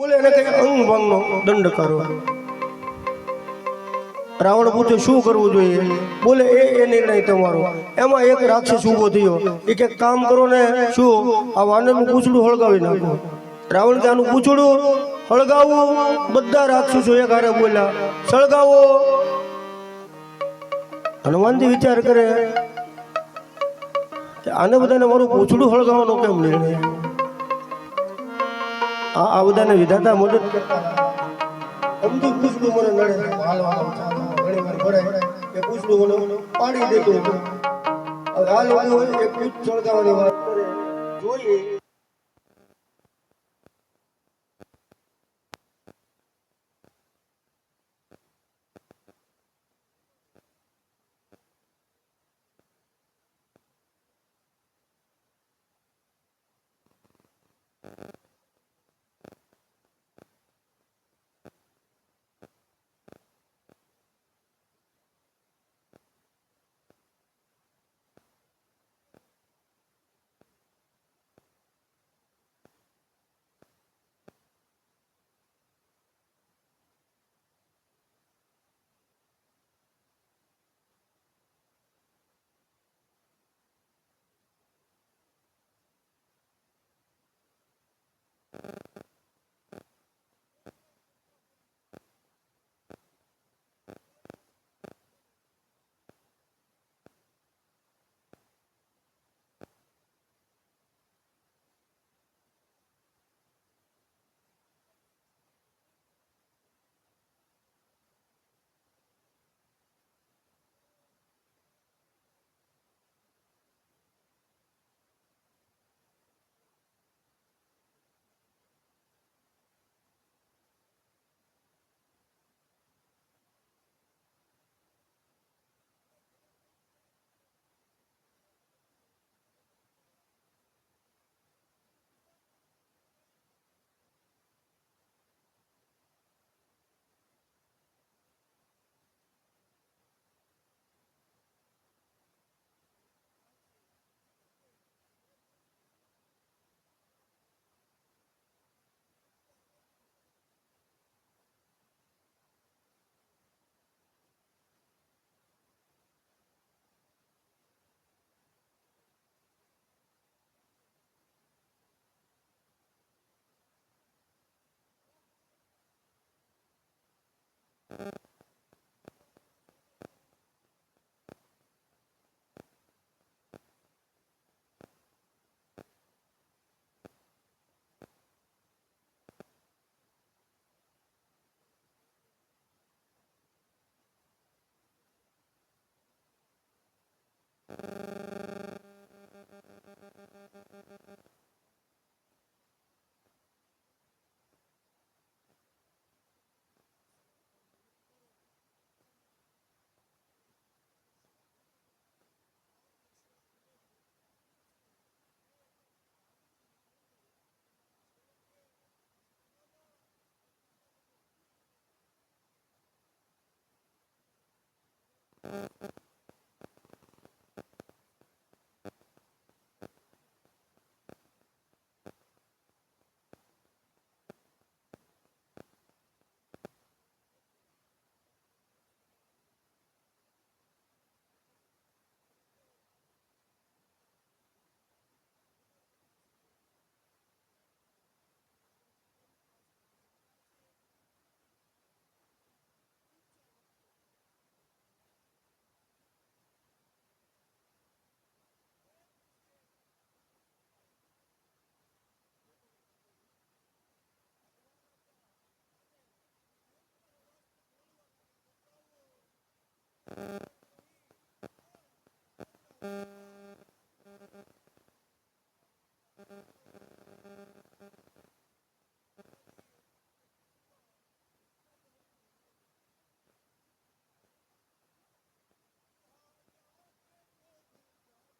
બોલે એને કઈ અંગ ભંગનો દંડ કરો રાવણ પૂછે, શું કરવું જોઈએ? બોલે, એ એ નિર્ણય તમારો. એમાં એક રાક્ષસ ઊભો થયો. એ કે, કામ કરો ને શું આ વાનરનું પૂછડું હળગાવી નાખો. રાવણ કે, આનું પૂછડું હળગાવો? બધા રાક્ષસો એક હારે બોલ્યા, સળગાવો. હનુમાનજી વિચાર કરે આને બધાને મારું પૂછડું હળગાવવાનો કેમ નિર્ણય? આ આ બધાને વિધાતા મદદ કરતા અમથી પૂછડું મને નડે હાલ હાલો, હાલો, ચાલો. ઘણી વાર ભરાય કે પૂછડું મને પાડી દેતો. હવે આ હોય એક પૂછ છોડવાની વાત કરે જોઈએ આખું લંકા Uh-uh.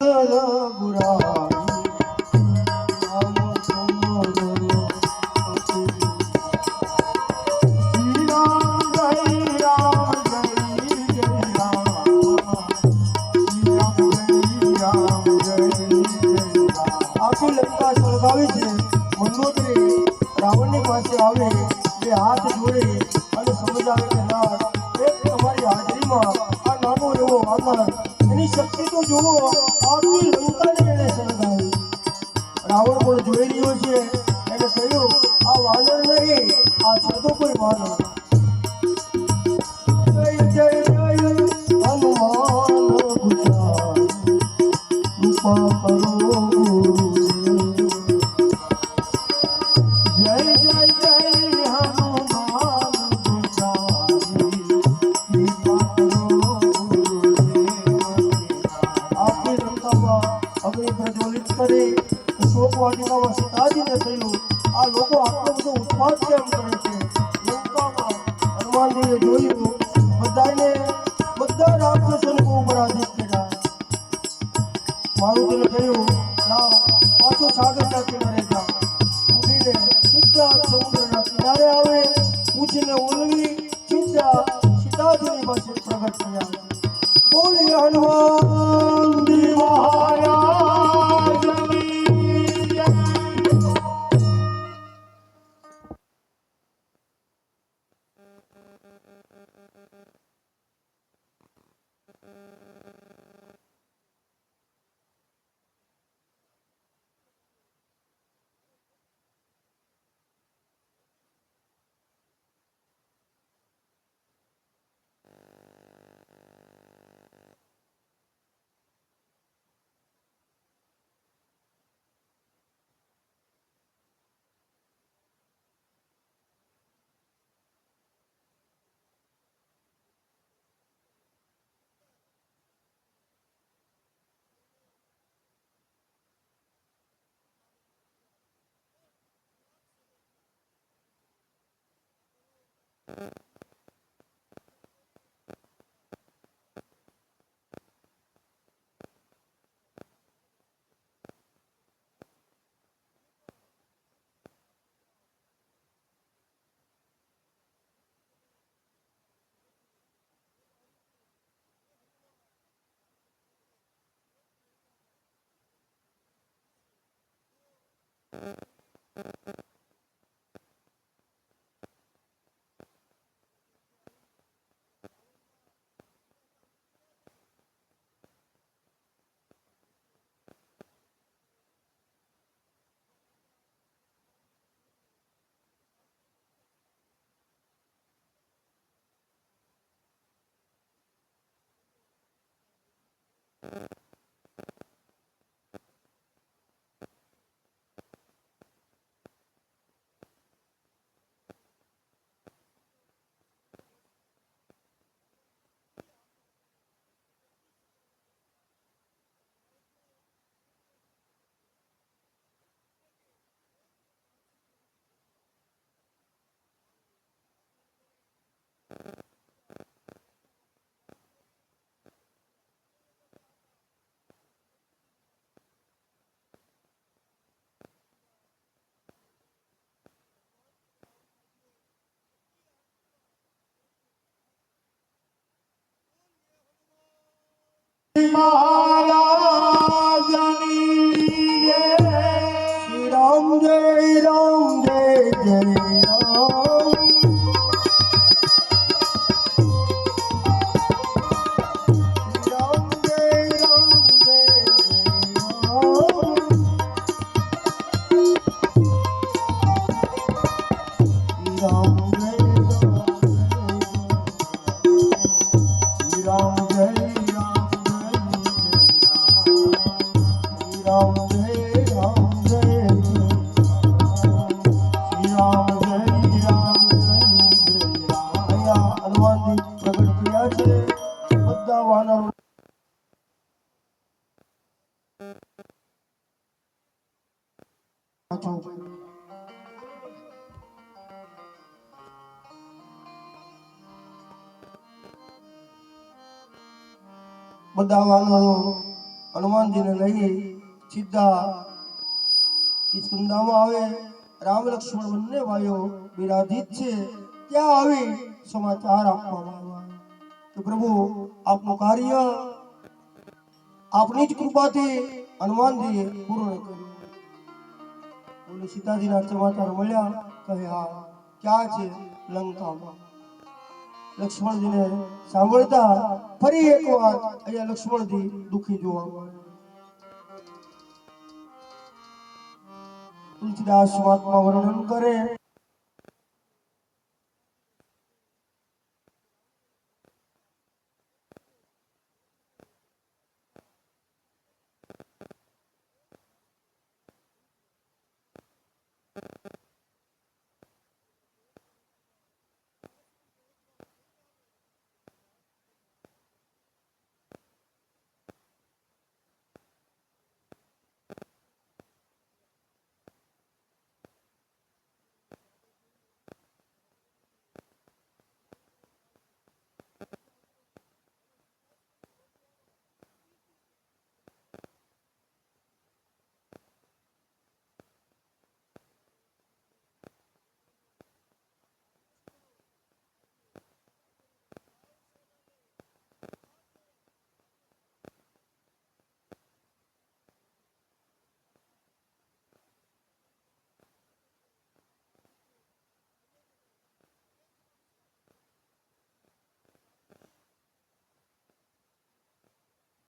સળગાવી મંગોત્રી રાવણની પાસે આવે, બે હાથ જોડે અને સમજાવે કે ના, એક તમારી હાજરીમાં આ નાનો એવો વાનર એની શક્તિ તો જુઓ શોક વાટિકામાં સીતાજીને આ લોકો આટલો બધો ઉત્પાદ કેમ કરે છે? લંકામાં હનુમાનજીએ જોયું. બધાને, બધા રાક્ષસોને બહુ પરાજિત કર્યા મારુતિને કહ્યું લાવ, પાછો સાગરના કિનારે જા ઉડીને સીધા સમુદ્રના કિનારે આવે પૂછને ઓલવી સીધા સીતાજીની પાસે પ્રગટ થયા. બોલી હનુમાન! you. Mom. બધા હનુમાનજીને લઈ સીધા કિસ્કંદામાં આવે. રામ લક્ષ્મણ બંને ભાઈઓ બિરાજિત છે. ત્યાં આવી સમાચાર આપવામાં આવ્યા કે પ્રભુ, આપનું કાર્ય આપની જ કૃપાથી હનુમાનજીએ પૂર્ણ કર્યું. સીતાજીના સમાચાર મળ્યા. કહે, હા, ક્યાં છે લંકામાં? લક્ષ્મણજીને સાંભળતા ફરી એકવાર અહીંયા લક્ષ્મણજી દુખી જોવા મળે. તુલસીદાસ મહાત્મા વર્ણન કરે